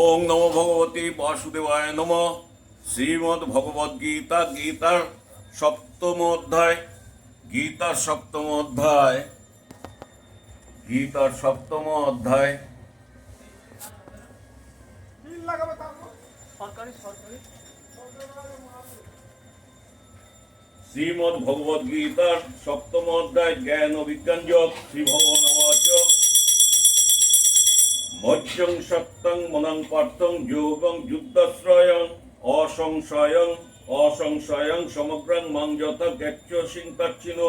ওং নমো ভগবতী বাসুদেবায় নম। শ্রীমদ্ ভগবদ গীতা গীতার সপ্তম অধ্যায়। গীতার সপ্তম অধ্যায়। গীতার সপ্তম অধ্যায়। শ্রীমদ্ ভগবদ গীতার সপ্তম অধ্যায়, জ্ঞান ও বিজ্ঞান যোগ শ্রী ভগবান মহ্যং সত্যং মনং পার্থং যোগং যুদ্ধশ্রয়ং অসংশয়ং অসংশয়ং সমগ্রং মাং যথা গেচ্ছ সিংতাচ্ছিন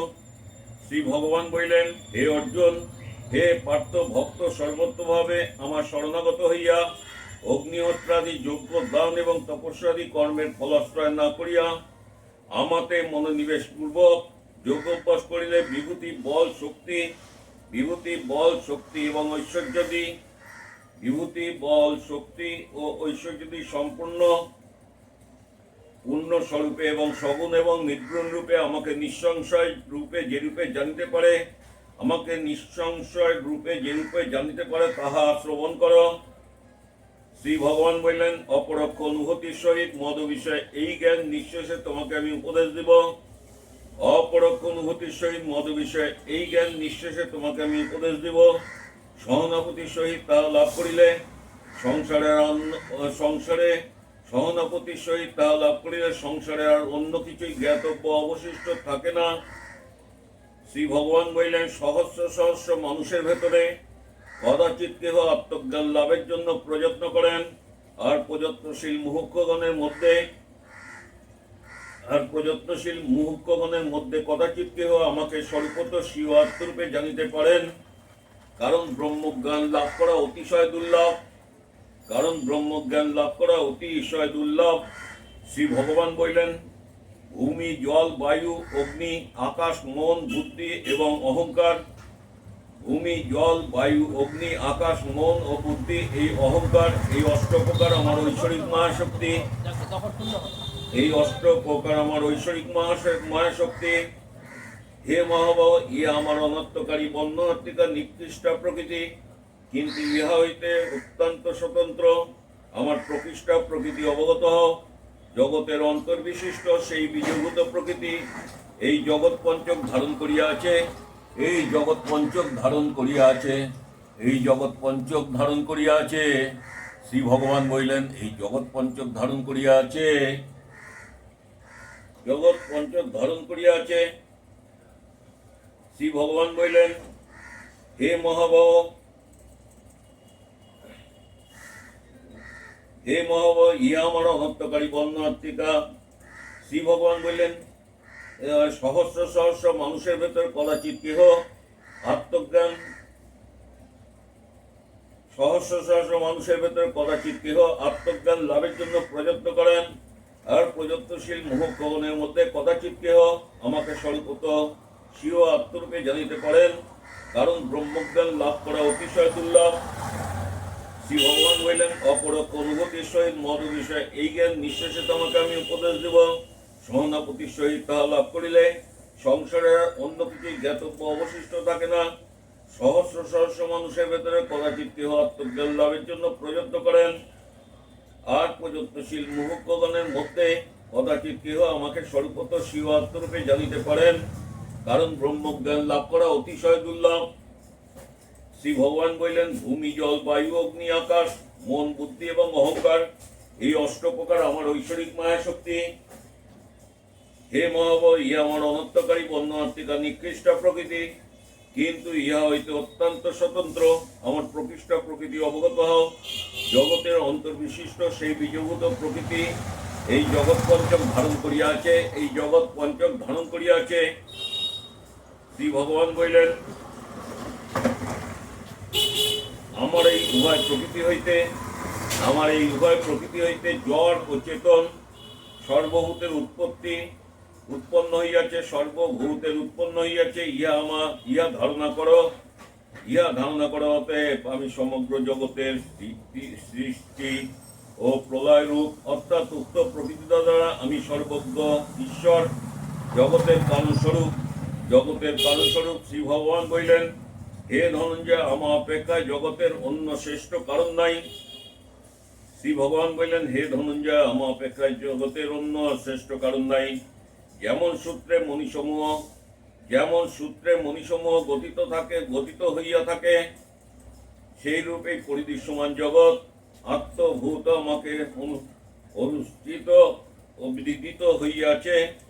শ্রী ভগবান বললেন, হে অর্জুন, হে পার্থ ভক্ত সর্বত্রভাবে আমার শরণাগত হইয়া অগ্নিহোত্রাদি যজ্ঞ দান এবং তপস্যাদি কর্মের ফলাশ্রয় না করিয়া, আমাতে মনোনিবেশ পূর্বক যোগ্যাভ্যাস করিলে বিভূতি, বল শক্তি, বিভূতি, বল শক্তি এবং ঐশ্বর্যদি বিভূতি, বল, শক্তি ও ঐশ্বর্যদি সম্পূর্ণ পূর্ণ স্বরূপে এবং সগুণ এবং নির্গুণ রূপে আমাকে নিঃসংশয় রূপে যে রূপে জানিতে পারে, আমাকে নিঃসংশয় রূপে যে রূপে জানিতে পারে, তাহা শ্রবণ করো। শ্রী ভগবান বললেন, অপরক্ষ অনুভূতির সহিত মদ বিষয়ে এই জ্ঞান নিঃশেষে তোমাকে আমি উপদেশ দেব। অপরক্ষ অনুভূতির সহিত মদ বিষয়ে এই জ্ঞান নিঃশেষে তোমাকে আমি উপদেশ দেব। সহানুভূতির সহিত তাহা লাভ করিলে সংসারের সংসারে সহানুভূতির সহিত তাহা লাভ করিলে সংসারে আর অন্য কিছুই জ্ঞাতব্য অবশিষ্ট থাকে না। শ্রী ভগবান বললেন, সহস্র সহস্র মানুষের ভেতরে কদাচিৎ কেহ আত্মজ্ঞান লাভের জন্য প্রযত্ন করেন, আর প্রযত্নশীল মুহুক্ষগণের মধ্যে, আর প্রযত্নশীল মুহুক্ষগণের মধ্যে কদাচিৎ কেহ আমাকে স্বল্পত স্বীয় আত্মরূপে জানিতে পারেন। কারণ ব্রহ্মজ্ঞান লাভ করা অতিশয় দুর্লভ। কারণ ব্রহ্মজ্ঞান লাভ করা অতিশয় দুর্লভ। শ্রী ভগবান বললেন, ভূমি, জল, বায়ু, অগ্নি, আকাশ, মন, বুদ্ধি এবং অহংকার। ভূমি, জল, বায়ু, অগ্নি, আকাশ, মন ও বুদ্ধি, এই অহংকার, এই অষ্ট প্রকার আমার ঐশ্বরিক মহাশক্তি এই অষ্ট প্রকার আমার ঐশ্বরিক মহাশ- মহাশক্তি হে মহাবাহ ইয়ে আমার অনর্থকারী বর্ণাত্মিকা নিকৃষ্ট প্রকৃতি। কিন্তু ইহা হইতে অত্যন্ত স্বতন্ত্র। আমার প্রকৃষ্ট প্রকৃতি অবগত হও। জগতের অন্তর্বিশিষ্ট সেই বীজভূত প্রকৃতি এই জগৎ পঞ্চক ধারণ করিয়া আছে এই জগৎ পঞ্চক ধারণ করিয়া আছে এই জগৎ পঞ্চক ধারণ করিয়া আছে শ্রী ভগবান বললেন, এই জগৎ পঞ্চক ধারণ করিয়া আছে জগৎ পঞ্চক ধারণ করিয়া আছে শ্রী ভগবান বললেন, হে মহাবহ হে মহাবহ, ইহা আমার অনর্থকারী বর্ণাত্মিকা শ্রী ভগবান বললেন সহস্র সহস্র মানুষের ভেতর কদাচিৎ কেহ আত্মজ্ঞান, সহস্র সহস্র মানুষের ভেতর কদাচিৎ কেহ আত্মজ্ঞান লাভের জন্য প্রযত্ন করেন, আর প্রযত্নশীল মুহূর্তগণের মধ্যে কদাচিৎ কেহ আমাকে স্বল্পত স্বীয় আত্মরূপে জানিতে পারেন, কারণ ব্রহ্মজ্ঞান লাভ করা অতিশয় দুর্লভ শ্রী ভগবান বললেন অপরক অনুভূতির সহিত মত বিষয়ে এই জ্ঞান নিঃশেষে তোমাকে আমি উপদেশ দেব। সহনাপতির সহিত তাহা লাভ করিলে সংসারের অন্য কিছু জ্ঞাতব্য অবশিষ্ট থাকে না। সহস্র সহস্র মানুষের ভেতরে কদাচিৎ কেহ আত্মজ্ঞান লাভের জন্য প্রযত্ন করেন। আর প্রযত্নশীল মুহুক্ষগণের মধ্যে কদাচিৎ কেহ আমাকে স্বল্পত স্বীয় আত্মরূপে জানিতে পারেন। কারণ ব্রহ্মজ্ঞান লাভ করা অতিশয় দুর্লভ। শ্রী ভগবান বললেন, ভূমি, জল, বায়ু, অগ্নি, আকাশ, মন, বুদ্ধি এবং অহংকার, এই অষ্ট প্রকার আমার ঐশ্বরিক মায়া শক্তি হে মহাব ইহা আমার অনর্থকারী বর্ণাত্মিকা নিকৃষ্ট প্রকৃতি। কিন্তু ইহা হইতে অত্যন্ত স্বতন্ত্র। আমার প্রকৃষ্ট প্রকৃতি অবগত হও। জগতের অন্তর্বিশিষ্ট সেই বীজভূত প্রকৃতি। এই জগৎ পঞ্চক ধারণ করিয়া আছে এই জগৎ পঞ্চক ধারণ করিয়া আছে শ্রী ভগবান বললেন আমার এই উভয় প্রকৃতি হইতে, আমার এই উভয় প্রকৃতি হইতে জড় ও চেতন সর্বভূতের উৎপত্তি উৎপন্ন হইয়াছে, সর্বভূতের উৎপন্ন হইয়াছে। ইহা আমার, ইহা ধারণা করো, ইহা ধারণা করা, অতএব আমি সমগ্র জগতের সৃষ্টি- সৃষ্টি ও প্রলয় রূপ, অর্থাৎ উক্ত প্রকৃতি দ্বারা আমি সর্বজ্ঞ, ঈশ্বর, জগতের কারণস্বরূপ জগতের কারণস্বরূপ শ্রী ভগবান বললেন, হে ধনঞ্জয়, আমার অপেক্ষায় জগতের অন্য শ্রেষ্ঠ কারণ নাই। শ্রী ভগবান বললেন, হে ধনঞ্জয়, আমার অপেক্ষায় জগতের অন্য শ্রেষ্ঠ কারণ নাই। যেমন সূত্রে মণিসমূহ, যেমন সূত্রে মণিসমূহ গঠিত থাকে, গঠিত হইয়া থাকে, সেই রূপে পরিদৃশ্যমান জগৎ আত্মভূত আমাকে অনু- অনুষ্ঠিত ও বিদিত হইয়াছে।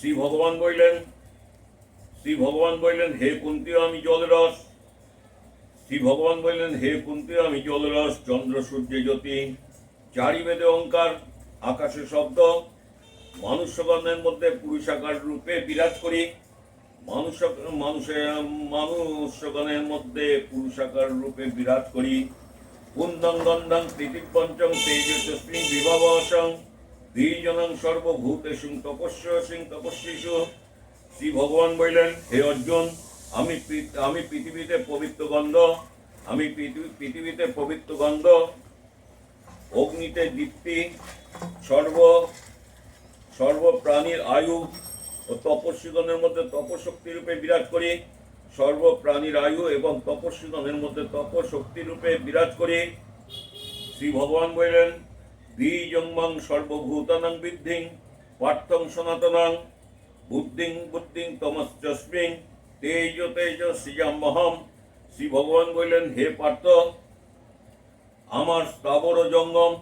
শ্রী ভগবান বললেন শ্রী ভগবান বললেন, হে কুন্তি আমি জলরস। শ্রী ভগবান বললেন, হে কুন্তি আমি জলরস, চন্দ্র, সূর্য, জ্যোতি চারি বেদে ওঙ্কার আকাশে শব্দ মানুষগণের মধ্যে পুরুষাকার রূপে বিরাজ করি। মানুষ মানুষের মানুষগণের মধ্যে পুরুষাকার রূপে বিরাজ করি। কুন্দং গন্ধং তৃতীয় পঞ্চম তেজস্বিনী বিভাবসং। দ্বিজনং সর্বভূতেষু তপস্য সিং তপস্বীষু। শ্রী ভগবান বললেন, হে অর্জুন, আমি আমি পৃথিবীতে পবিত্র গন্ধ, আমি পৃথিবীতে পবিত্র গন্ধ, অগ্নিতে দীপ্তি, সর্ব সর্বপ্রাণীর আয়ু ও তপস্বীগণের মধ্যে তপশক্তি রূপে বিরাজ করি। সর্বপ্রাণীর আয়ু এবং তপস্বীগণের মধ্যে তপশক্তি রূপে বিরাজ করি। শ্রী ভগবান বললেন দ্বিজংমাং সর্বভূতানাং বৃদ্ধিং পার্থং সনাতনাং বুদ্ধিং বুদ্ধিং তমস্মিং তেজ তেজ শ্রীজাম্মহম শ্রী ভগবান বললেন হে পার্থ আমার স্থাবর জঙ্গম,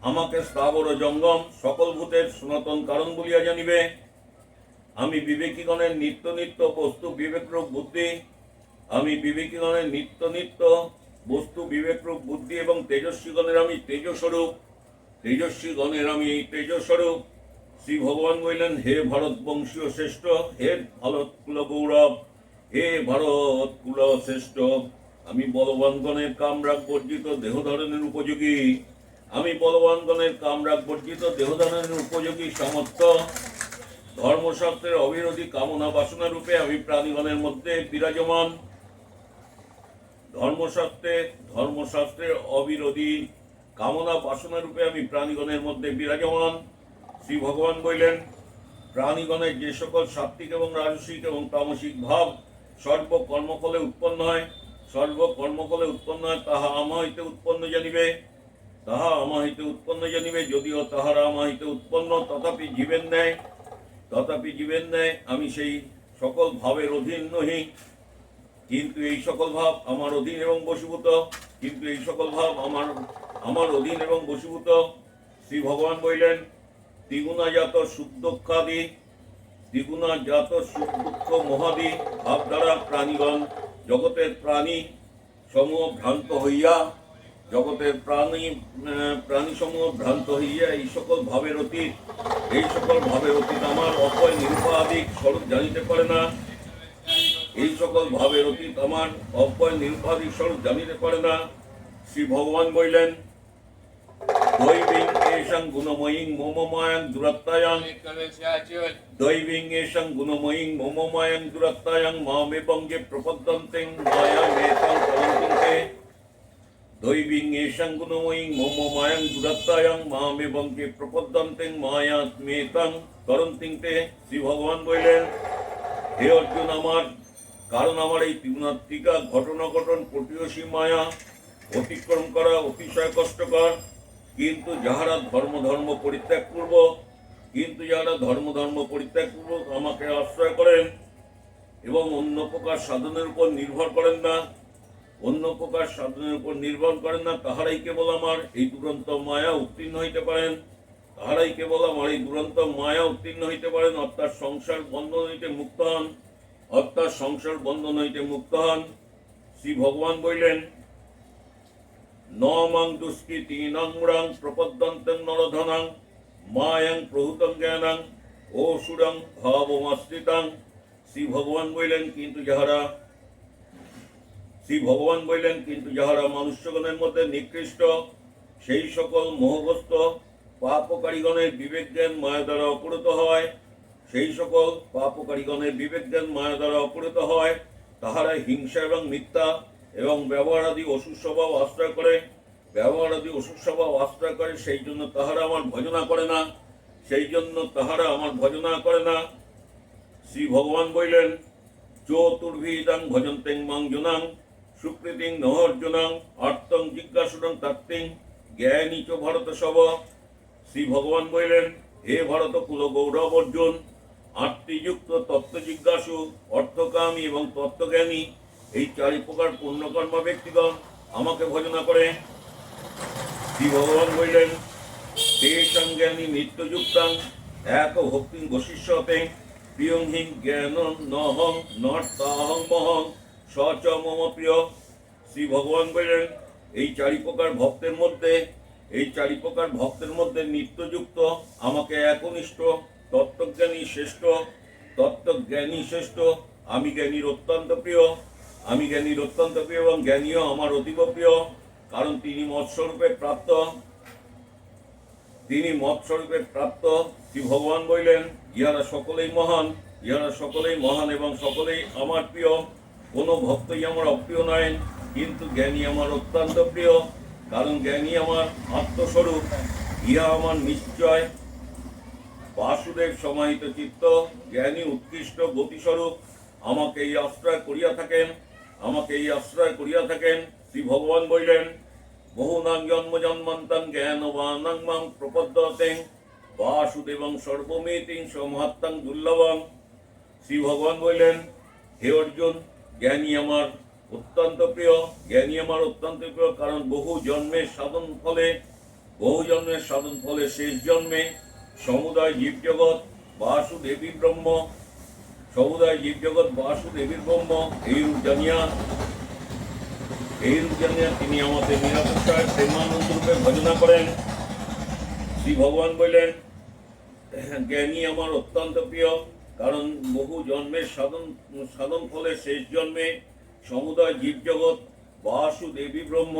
আমাকে স্থাবর জঙ্গম, সকল ভূতের সনাতন কারণ বলিয়া জানিবে। আমি বিবেকীগণের নিত্য নিত্য বস্তু, বিবেকরূপ বুদ্ধি, আমি বিবেকীগণের নিত্য নিত্য বস্তু বিবেকরূপ, বুদ্ধি এবং তেজস্বীগণের আমি তেজস্বরূপ তেজস্বীগণের আমি তেজস্বরূপ। শ্রী ভগবান বললেন, হে ভারত বংশীয় শ্রেষ্ঠ, হে ভারত কুল গৌরব, হে ভারত কুল শ্রেষ্ঠ, আমি বলবানগণের কামরাগ বর্জিত দেহ ধারণের উপযোগী। আমি বলবানগণের কামরাগ বর্জিত দেহ ধারণের উপযোগী সমর্থ ধর্মশাস্ত্রের অবিরোধী কামনা বাসনা রূপে আমি প্রাণীগণের মধ্যে বিরাজমান। ধর্মশাস্ত্রে ধর্মশাস্ত্রের অবিরোধী কামনা বাসনা রূপে আমি প্রাণীগণের মধ্যে বিরাজমান। শ্রী ভগবান বললেন প্রাণীগণের যে সকল সাত্বিক এবং রাজসিক এবং তামসিক ভাব সর্ব কর্মফলে উৎপন্ন হয় সর্ব কর্মফলে উৎপন্ন হয়, তাহা আমা হইতে উৎপন্ন জানিবে। তাহা আমা হইতে উৎপন্ন জানিবে, যদিও তাহারা আমা হইতে উৎপন্ন, তথাপি জীবের ন্যায়, তথাপি জীবের ন্যায় আমি সেই সকল ভাবের অধীন নহি। কিন্তু এই সকল ভাব আমার অধীন এবং বশীভূত কিন্তু এই সকল ভাব আমার আমার অধীন এবং বশীভূত শ্রী ভগবান বললেন দ্বিগুণা জাত সুদুঃখাদি দ্বিগুণা জাত সুখ দুঃখ মহাদি ভাব দ্বারা প্রাণীগণ, জগতের প্রাণী সমূহ ভ্রান্ত হইয়া, জগতের প্রাণী প্রাণী সমূহ ভ্রান্ত হইয়া এই সকল ভাবের অতীত, এই সকল ভাবের অতীত আমার অপয় নিরুপাধিক স্বরূপ জানিতে পারে না। এই সকল ভাবের অতীত আমার অপয় নিরুপাধিক স্বরূপ জানিতে পারে না। শ্রী ভগবান বললেন, দৈবিং এষাং গুণময়ীং গুণময়ীং দুরাত্তায়াং দৈবিং এষাং গুণময়ীং দুরাত্তায়াং শ্রী ভগবান বললেন, হে অর্জুন, আমার কারণ আমার এই ত্রিগুণাত্মিকা ঘটনা ঘটন পটীয়সী মায়া অতিক্রম করা অতিশয় কষ্টকর। কিন্তু যাহারা ধর্ম ধর্ম পরিত্যাগ করব কিন্তু যাহারা ধর্ম ধর্ম পরিত্যাগ পূর্বক আমাকে আশ্রয় করেন এবং অন্য প্রকার সাধনের উপর নির্ভর করেন না, অন্য প্রকার সাধনের উপর নির্ভর করেন না, তাহারাই কেবল আমার এই দুরন্ত মায়া উত্তীর্ণ হইতে পারেন। তাহারাই কেবল আমার এই দুরন্ত মায়া উত্তীর্ণ হইতে পারেন, অর্থাৎ সংসার বন্ধন হইতে মুক্ত হন। অর্থাৎ সংসার বন্ধন হইতে মুক্ত হন। শ্রী ভগবান বললেন, নমাং দুষ্কৃতিনাং মুরাং প্রপদ্যন্তেং নরধনাং মায়াং প্রহুতং জ্ঞানাং অসুরং ভাবমাশ্রিতাং। শ্রী ভগবান বললেন, কিন্তু যাহারা, শ্রী ভগবান বললেন, কিন্তু যাহারা মনুষ্যগণের মধ্যে নিকৃষ্ট, সেই সকল মোহগ্রস্ত পাপকারীগণের বিবেক জ্ঞান মায়া দ্বারা অপহৃত হয়। সেই সকল পাপকারীগণের বিবেক জ্ঞান মায়া দ্বারা অপহৃত হয় তাহারা হিংসা এবং মিথ্যা এবং ব্যবহার আদি অসুর স্বভাব আশ্রয় করে। ব্যবহার আদি অসুর স্বভাব আশ্রয় করে, সেই জন্য তাহারা আমার ভজনা করে না। সেই জন্য তাহারা আমার ভজনা করে না। শ্রী ভগবান বললেন চতুর্ভিদাং ভজন্তেং মাং জনাং, সুকৃতিং নহর্জুনং অর্থং জিজ্ঞাসুরং তাত্ত্বিং, জ্ঞানী চ ভরত সব শ্রী ভগবান বললেন, হে ভরত কুল গৌরব অর্জুন আত্মীযুক্ত তত্ত্ব জিজ্ঞাসু অর্থকামী এবং তত্ত্বজ্ঞানী, এই চারি প্রকার পূর্ণকর্মা ব্যক্তিগণ আমাকে ভজনা করে। শ্রী ভগবান বললেন তেষাং জ্ঞানী নিত্যযুক্তাং এক ভক্তি বশিষ্যতে প্রিয়ং হিং জ্ঞান নহং নর্তাহং মহং স চ মম প্রিয়। শ্রী ভগবান বললেন, এই চারি প্রকার ভক্তের মধ্যে, এই চারি প্রকার ভক্তের মধ্যে নিত্যযুক্ত আমাকে একনিষ্ঠ তত্ত্বজ্ঞানী শ্রেষ্ঠ তত্ত্বজ্ঞানী শ্রেষ্ঠ, আমি জ্ঞানীর অত্যন্ত প্রিয়, আমি জ্ঞানীর অত্যন্ত প্রিয় এবং জ্ঞানীও আমার অতীব প্রিয়, কারণ তিনি মৎস্বরূপে প্রাপ্ত। তিনি মৎস্বরূপে প্রাপ্ত, শ্রী ভগবান বললেন, ইহারা সকলেই মহান, ইহারা সকলেই মহান এবং সকলেই আমার প্রিয়। কোনো ভক্তই আমার অপ্রিয় নয়, কিন্তু জ্ঞানী আমার অত্যন্ত প্রিয়, কারণ জ্ঞানী আমার আত্মস্বরূপ। ইহা আমার নিশ্চয় বাসুদেব সমাহিত চিত্ত, জ্ঞানী, উৎকৃষ্ট, গতিস্বরূপ, আমাকে এই আশ্রয় করিয়া থাকেন, আমাকে এই আশ্রয় করিয়া থাকেন, শ্রী ভগবান বললেন, বহুনাং জন্ম জন্মান্তং জ্ঞানবানাং মাং প্রপদ্যতেং, বাসুদেবং সর্বমেতিং সমহাত্তাং দুর্লভং। শ্রী ভগবান বললেন, হে অর্জুন, জ্ঞানী আমার অত্যন্ত প্রিয়, জ্ঞানী আমার অত্যন্ত প্রিয়, কারণ বহু জন্মের সাধন ফলে, বহু জন্মের সাধন ফলে শেষ জন্মে সমুদায় জীবজগৎ বাসুদেবী ব্রহ্ম। সমুদায় জীবজগৎ বাসুদেবীর ব্রহ্ম এই রূপ জানিয়া এই রূপ জানিয়া তিনি আমাদের নিরাপত্তায় প্রেমানন্দ রূপে ভজনা করেন। শ্রী ভগবান বললেন, জ্ঞানী আমার অত্যন্ত প্রিয়, কারণ বহু জন্মের সাধন সাধন ফলে শেষ জন্মে সমুদায় জীবজগৎ বাসুদেবী ব্রহ্ম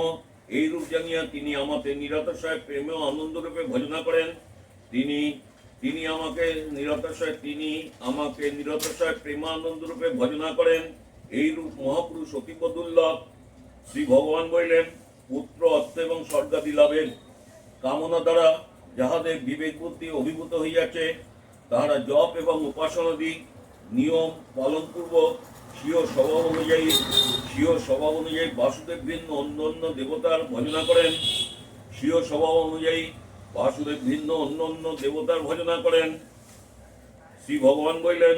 এই রূপ জানিয়া তিনি আমাকে নিরতশয় প্রেমে আনন্দরূপে ভজনা করেন। তিনি তিনি আমাকে নিরতশয় তিনি আমাকে নিরতশয় প্রেমানন্দ রূপে ভজনা করেন। এই রূপ মহাপুরুষ অতীব দুর্লভ শ্রী ভগবান বললেন, পুত্র অর্থ এবং স্বর্গাদি লাভের কামনা দ্বারা যাহাদের বিবেক বুদ্ধি অভিভূত হইয়াছে, তাহারা জপ এবং উপাসনাদি নিয়ম পালনপূর্বক স্বীয় স্বভাব অনুযায়ী, স্বীয় স্বভাব অনুযায়ী বাসুদেব ভিন্ন অন্য অন্য দেবতার ভজনা করেন। স্বীয় স্বভাব অনুযায়ী বাসুদেব ভিন্ন অন্য অন্য দেবতার ভজনা করেন। শ্রী ভগবান বললেন,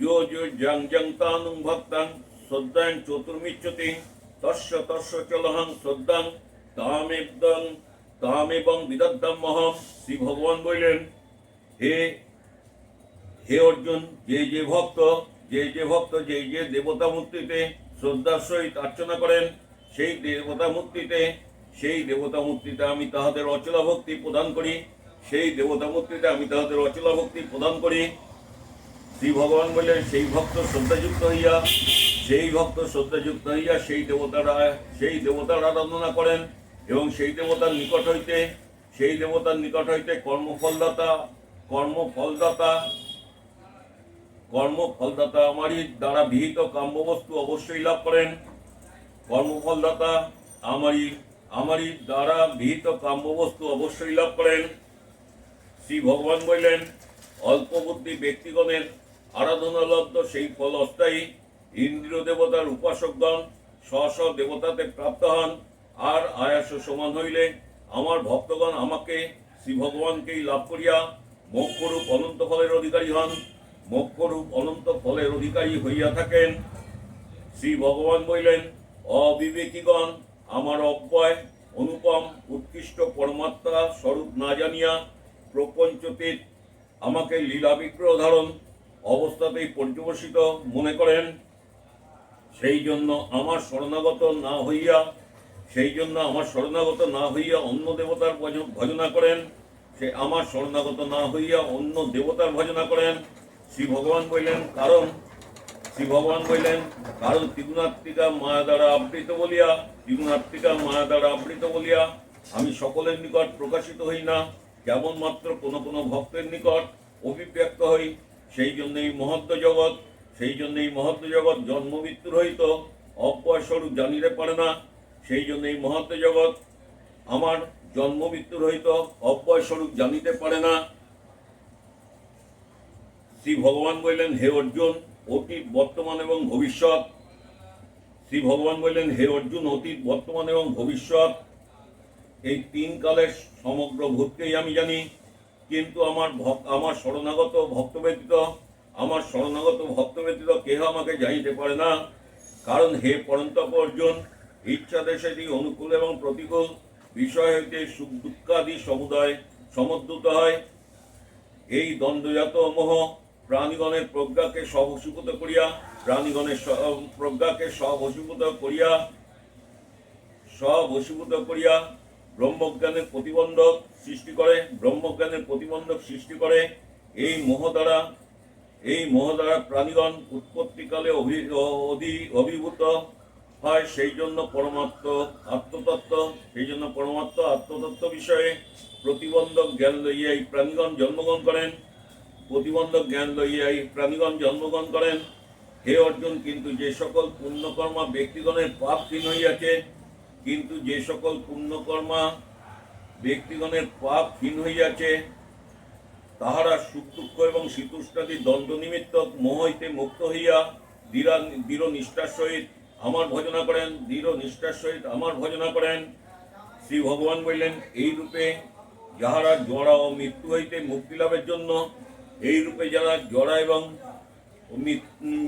যো যো জং জং তানুং ভক্তাং শ্রদ্ধাং চতুর্মিচ্ছতি, তস্য তস্য চলহং শ্রদ্ধাং তামেবদং তামেবং বিদদ্দাম মহম। শ্রী ভগবান বললেন, হে হে অর্জুন, যে যে ভক্ত, যে যে ভক্ত, যে যে দেবতা মূর্তিতে শ্রদ্ধার সহিত অর্চনা করেন, সেই দেবতা মূর্তিতে সেই দেবতা মূর্তিতে আমি তাহাদের অচলা ভক্তি প্রদান করি। সেই দেবতা মূর্তিতে আমি তাহাদের অচলা ভক্তি প্রদান করি। শ্রী ভগবান বললেন, সেই ভক্ত শ্রদ্ধাযুক্ত হইয়া, সেই ভক্ত শ্রদ্ধাযুক্ত হইয়া সেই দেবতারা, সেই দেবতার আরাধনা করেন এবং সেই দেবতার নিকট হইতে, সেই দেবতার নিকট হইতে কর্মফলদাতা কর্মফলদাতা কর্মফলদাতা আমারই দ্বারা বিহিত কাম্যবস্তু অবশ্যই লাভ করেন। কর্মফলদাতা আমারই আমারই দ্বারা বিহিত কাম্যবস্তু অবশ্যই লাভ করেন। শ্রী ভগবান বললেন, অল্প বুদ্ধি ব্যক্তিগণের আরাধনালব্ধ সেই ফল অস্থায়ী। ইন্দ্রিয় দেবতার উপাসকগণ স্ব স্ব দেবতাতে প্রাপ্ত হন। আর আয়াস সমান হইলে আমার ভক্তগণ আমাকে শ্রী ভগবানকেই লাভ করিয়া মোক্ষরূপ অনন্ত ফলের অধিকারী হন। মোক্ষরূপ অনন্ত ফলের অধিকারী হইয়া থাকেন। শ্রী ভগবান বললেন, অবিবেকীগণ আমার অব্যয়, অনুপম, উৎকৃষ্ট পরমাত্মা স্বরূপ না জানিয়া প্রপঞ্চতীত আমাকে লীলা বিগ্রহ ধারণ অবস্থাতেই পর্যবসিত মনে করেন। সেই জন্য আমার শরণাগত না হইয়া সেই জন্য আমার শরণাগত না হইয়া অন্য দেবতার ভজ- ভজনা করেন। সে আমার শরণাগত না হইয়া অন্য দেবতার ভজনা করেন। শ্রী ভগবান বললেন, কারণ শ্রী ভগবান বললেন, কারণ ত্রিগুণাত্মিকা মায়া দ্বারা আবৃত বলিয়া, ত্রিগুণাত্মিকা মায়া দ্বারা আবৃত বলিয়া, আমি সকলের নিকট প্রকাশিত হই না, কেবলমাত্র কোনো কোনো ভক্তের নিকট অভিব্যক্ত হই। সেই জন্য এই মহত্ব জগৎ, সেই জন্যই মহত্ব জগৎ জন্ম মৃত্যুর হইত অব্যয় স্বরূপ জানিতে পারে না। সেই জন্যই মহত্ব জগৎ আমার জন্ম মৃত্যুর হইত অব্যয় স্বরূপ জানিতে পারে না। শ্রী ভগবান বললেন, হে অর্জুন অতীত, বর্তমান এবং ভবিষ্যৎ। শ্রী ভগবান বললেন, হে অর্জুন, অতীত, বর্তমান এবং ভবিষ্যৎ। এই তিন কালের সমগ্র ভূতকেই আমি জানি। কিন্তু আমার ভক্ত আমার শরণাগত ভক্ত ব্যতীত, আমার শরণাগত ভক্ত ব্যতীত কেহ আমাকে জানিতে পারে না। কারণ হে পরন্তপ অর্জুন, ইচ্ছা দেশাদি অনুকূল এবং প্রতিকূল। বিষয় হইতে সুখ দুঃখাদি সমুদায় সমুদ্রত হয়। এই দ্বন্দ্বজাত মোহ প্রাণীগণের প্রজ্ঞাকে সবসীভূত করিয়া, প্রাণীগণের প্রজ্ঞাকে সবসীভূত করিয়া স্ববশীভূত করিয়া ব্রহ্মজ্ঞানের প্রতিবন্ধক সৃষ্টি করে, ব্রহ্মজ্ঞানের প্রতিবন্ধক সৃষ্টি করে, এই মোহ দ্বারা, এই মোহ দ্বারা প্রাণীগণ উৎপত্তিকালে অধি- অভিভূত হয়, সেই জন্য পরমাত্ম আত্মতত্ত্ব, সেই জন্য পরমাত্ম আত্মতত্ত্ব বিষয়ে প্রতিবন্ধক জ্ঞান লইয়া এই প্রাণীগণ জন্মগ্রহণ করেন। প্রতিবন্ধক জ্ঞান লইয়া এই প্রাণীগণ জন্মগ্রহণ করেন। হে অর্জুন, কিন্তু যে সকল পুণ্যকর্মা ব্যক্তিগণের পাপ ক্ষীণ হইয়াছে, কিন্তু যে সকল পুণ্যকর্মা ব্যক্তিগণের পাপ ক্ষীণ হইয়াছে, তাহারা সুখ এবং শীতুষ্টাদি দ্বন্দ্ব নিমিত্ত মোহ হইতে মুক্ত হইয়া দৃঢ় দৃঢ় নিষ্ঠার সহিত আমার ভজনা করেন, দৃঢ় নিষ্ঠার সহিত আমার ভজনা করেন। শ্রী ভগবান বললেন এই রূপে যাহারা জড়া ও মৃত্যু হইতে মুক্তি লাভের জন্য এই রূপে যারা জড়া এবং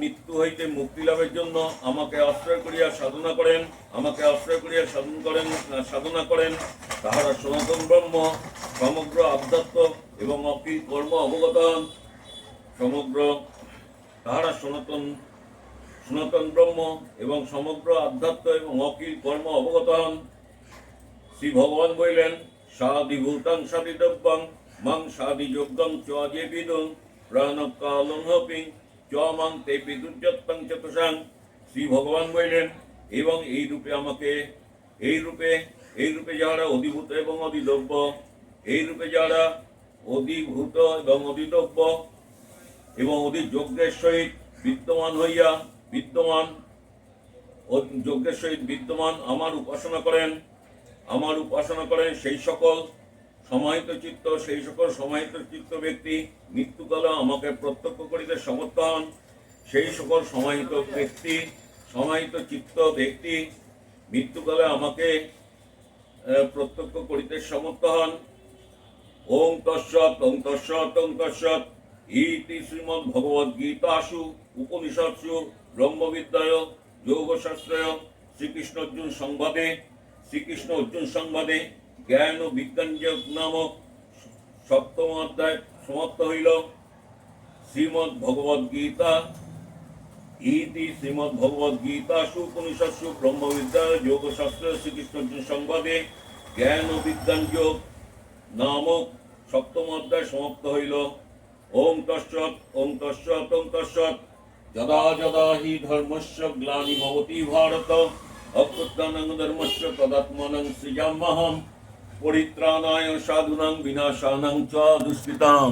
মৃত্যু হইতে মুক্তি লাভের জন্য আমাকে আশ্রয় করিয়া সাধনা করেন, আমাকে আশ্রয় করিয়া সাধন করেন সাধনা করেন, তাহারা সনাতন ব্রহ্ম, সমগ্র আধ্যাত্ম এবং অকিল কর্ম অবগত। সমগ্র, তাহারা সনাতন সনাতন ব্রহ্ম এবং সমগ্র আধ্যাত্ম এবং অকিল কর্ম অবগত। হন শ্রী ভগবান বললেন সাদি ভূতাং সাদি দ্রব্যাং মাং সাদি যজ্ঞং চ বিদুং প্রাণকালং হপিং, চ মাং তে বিদুর্যত্তং চতুষাং। শ্রী ভগবান বললেন, এবং এই রূপে আমাকে, এই রূপে এই রূপে যারা অধিভূত এবং অধিদ্রব্য, এই রূপে যারা অধিভূত এবং অধিদ্রব্য এবং অধি যজ্ঞের সহিত বিদ্যমান হইয়া বিদ্যমান যজ্ঞের সহিত বিদ্যমান আমার উপাসনা করেন, আমার উপাসনা করেন সেই সকল সমাহিত চিত্ত সেই সকল সমাহিত চিত্ত ব্যক্তি মৃত্যুকালে আমাকে প্রত্যক্ষ করিতে সমর্থ হন। সেই সকল সমাহিত ব্যক্তি সমাহিত চিত্ত ব্যক্তি মৃত্যুকালে আমাকে প্রত্যক্ষ করিতে সমর্থ হন। ওং তৎসৎ ওং তৎসৎ ওং তৎসৎ। ইতি শ্রীমদ্ ভগবদ গীতাসু, উপনিষৎসু, ব্রহ্মবিদ্যায়, যোগশাস্ত্রয়, শ্রীকৃষ্ণ অর্জুন সংবাদে, শ্রীকৃষ্ণ অর্জুন সংবাদে। জ্ঞান ও বিজ্ঞান যোগ নামক সপ্তম অধ্যায় সমাপ্ত হইল। শ্রীমদ্ ভগবদ গীতা ইতি শ্রীমদ্ ভগবদ গীতাসু উপনিষৎসু ব্রহ্মবিদ্যায় যোগশাস্ত্র শ্রীকৃষ্ণ সংবাদে জ্ঞান ও বিজ্ঞান যোগ নামক সপ্তম অধ্যায় সমাপ্ত হইল। ওম তৎসৎ ওম তৎসৎ ওম তৎসৎ। যদা যদা হি ধর্মস্য গ্লানি ভবতি ভারত অভ্যুত্থানং ধর্মস্য তদাত্মানং সৃজাম্যহম। পরিত্রাণায় সাধুনাং বিনাশানাং চ দুষ্কৃতাং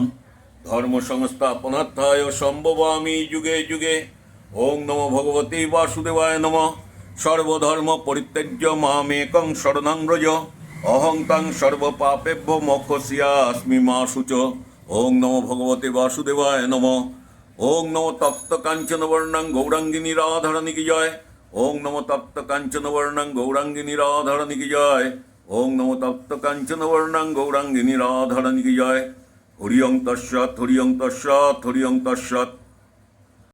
ধর্ম সংস্থাপনার্থায় সম্ভবামি যুগে যুগে। ওম নমো ভগবতে বাসুদেবায় নমঃ। সর্বধর্ম পরিত্যজ্য মামেকং শরণং ব্রজ। অহং তাং সর্বপাপেভ্য মোক্ষস্যাস্মি মা শুচ ওং নমো ভগবতে বাসুদেবায় নমঃ। ওং নমো তপ্ত কাঞ্চন বর্ণাং গৌরাঙ্গিনী রাধারণী কি জয়। ওং নমো তপ্ত কাঞ্চন বর্ণাং গৌরাঙ্গিনী রাধারণী কি জয়। ওং নম তপ্ত কাঞ্চন বর্ণাং গৌরাঙ্গিনী রাধারণী কি জয় হরিয়ং তস্সৎ হরিয়ং তস্সৎ হরিয়ং তস্সৎ